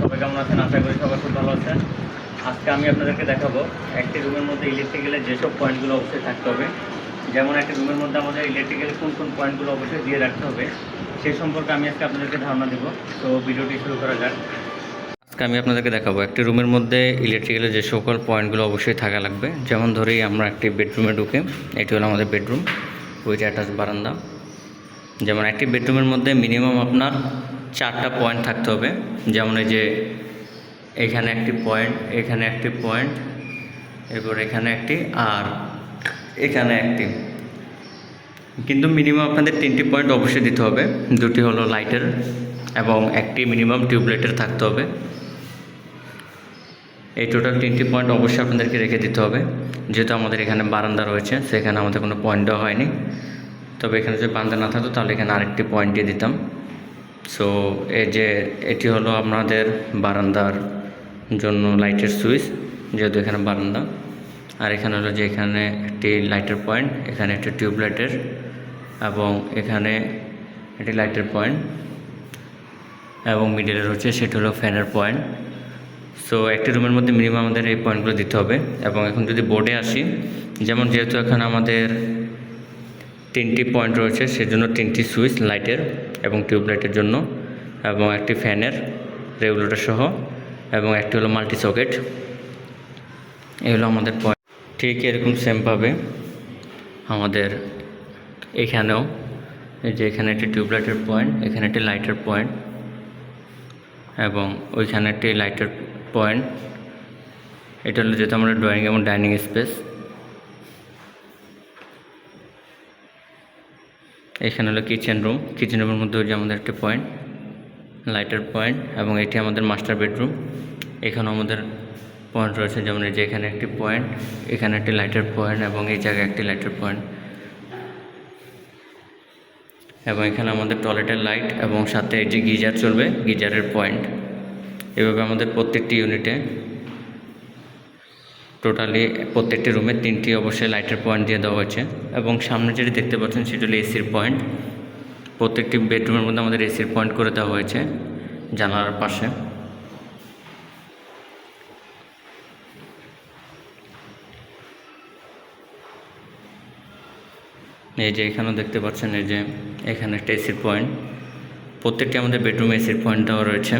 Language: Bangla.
সবাই কেমন আছেন? আশা করি সবাই খুব ভালো আছেন। আজকে আমি আপনাদেরকে দেখাবো একটি রুমের মধ্যে ইলেকট্রিক্যালের যেসব পয়েন্টগুলো অবশ্যই থাকতে হবে। যেমন একটি রুমের মধ্যে আমাদের ইলেকট্রিক্যালের কোন কোন পয়েন্টগুলো অবশ্যই দিয়ে রাখতে হবে সেই সম্পর্কে আমি আজকে আপনাদেরকে ধারণা দেবো। তো ভিডিওটি শুরু করা যাক। আজকে আমি আপনাদেরকে দেখাবো একটি রুমের মধ্যে ইলেকট্রিক্যালের যে সকল পয়েন্টগুলো অবশ্যই থাকা লাগবে। যেমন ধরি আমরা একটি বেডরুমে ঢুকে, এটি হলো আমাদের বেডরুম উইথ অ্যাটাচ বারান্দা। যেমন একটি বেডরুমের মধ্যে মিনিমাম আপনার চারটা পয়েন্ট থাকতে হবে। যেমন এই যে এখানে একটি পয়েন্ট এখানে একটি পয়েন্ট এরপর এখানে একটি আর, এখানে একটি। কিন্তু মিনিমাম আপনাদের তিনটি পয়েন্ট অবশ্যই দিতে হবে। দুটি হলো লাইটের এবং একটি মিনিমাম টিউবলাইটের থাকতে হবে। এই টোটাল তিনটি পয়েন্ট অবশ্যই আপনাদেরকে রেখে দিতে হবে। যেহেতু আমাদের এখানে বারান্দা রয়েছে, সেখানে আমাদের কোনো পয়েন্ট দেওয়া হয়নি। তবে এখানে যদি বারান্দা না থাকতো, তাহলে এখানে আরেকটি পয়েন্ট দিয়ে দিতাম। সো এই যে এটি হলো আপনাদের বারান্দার জন্য লাইটের সুইচ যেহেতু এখানে বারান্দা। আর এখানে হলো যে এখানে একটি লাইটের পয়েন্ট এখানে একটি টিউবলাইটের এবং এখানে একটি লাইটের পয়েন্ট এবং মিডিলে রয়েছে সেটি হলো ফ্যানের পয়েন্ট সো একটি রুমের মধ্যে মিনিমাম আমাদের এই পয়েন্টগুলো দিতে হবে এবং এখন যদি বোর্ডে আসি, যেমন যেহেতু এখন আমাদের তিনটি পয়েন্ট রয়েছে, সেজন্য তিনটি সুইচ লাইটের এবং টিউবলাইটের জন্য এবং একটি ফ্যানের রেগুলেটর সহ এবং একটি হলো মাল্টি সকেট এই হলো আমাদের পয়েন্ট ঠিক এরকম সেমভাবে আমাদের এখানেও। এই যে এখানে একটি টিউবলাইটের পয়েন্ট এখানে একটি লাইটের পয়েন্ট এবং ওইখানে একটি লাইটের পয়েন্ট এটা হলো যেহেতু আমরা ড্রয়িং এবং ডাইনিং স্পেস এখানে হলো কিচেন রুম কিচেন রুমের মধ্যে যে আমাদের একটি পয়েন্ট লাইটের পয়েন্ট এবং এটি আমাদের মাস্টার বেডরুম এখানেও আমাদের পয়েন্ট রয়েছে, যেমন এই যে এখানে একটি পয়েন্ট এখানে একটি লাইটের পয়েন্ট এবং এই জায়গায় একটি লাইটের পয়েন্ট এবং এখানে আমাদের টয়লেটের লাইট এবং সাথে এই যে গিজার চলবে, গিজারের পয়েন্ট এভাবে আমাদের প্রত্যেকটি ইউনিটে টোটালি প্রত্যেকটি রুমে তিনটি অবশ্যই লাইটের পয়েন্ট দিয়ে দেওয়া হয়েছে এবং সামনে যেটি দেখতে পাচ্ছেন সেটি হলো এসির পয়েন্ট প্রত্যেকটি বেডরুমের মধ্যে আমাদের এসির পয়েন্ট করে দেওয়া হয়েছে জানালার পাশে। এই যে এখানেও দেখতে পাচ্ছেন এই যে এখানে একটা এসির পয়েন্ট প্রত্যেকটি আমাদের বেডরুমে এসির পয়েন্ট দেওয়া রয়েছে।